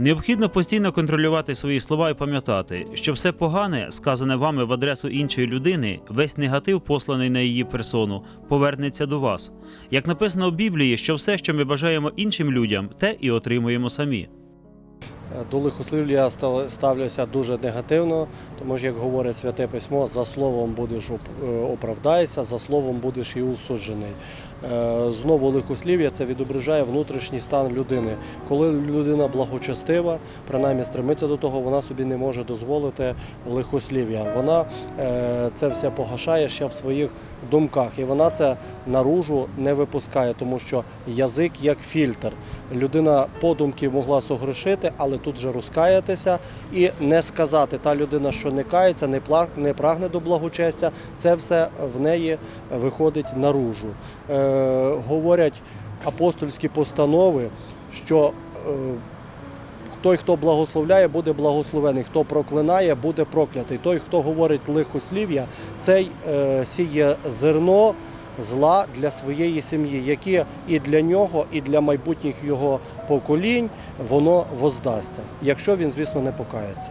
Необхідно постійно контролювати свої слова і пам'ятати, що все погане, сказане вами в адресу іншої людини, весь негатив, посланий на її персону, повернеться до вас. Як написано в Біблії, що все, що ми бажаємо іншим людям, те і отримуємо самі. До лихослів'я став- ставлюся дуже негативно, тому що, як говорить святе письмо, за словом будеш е, оправдаєшся, за словом будеш і усуджений. Е, Знову лихослів'я це відображає внутрішній стан людини. Коли людина благочестива, принаймні стремиться до того, вона собі не може дозволити лихослів'я. Вона е, це все погашає ще в своїх думках, і вона це наружу не випускає, тому що язик як фільтр. Людина подумки могла согрешити, але тут же розкаятися і не сказати. Та людина, що не кається, не прагне до благочестя, це все в неї виходить наружу. Е, говорять апостольські постанови, що е, той, хто благословляє, буде благословений, хто проклинає, буде проклятий. Той, хто говорить лихослів'я, цей е, сіє зерно зла для своєї сім'ї, яке і для нього, і для майбутніх його поколінь воно воздасться, якщо він, звісно, не покається.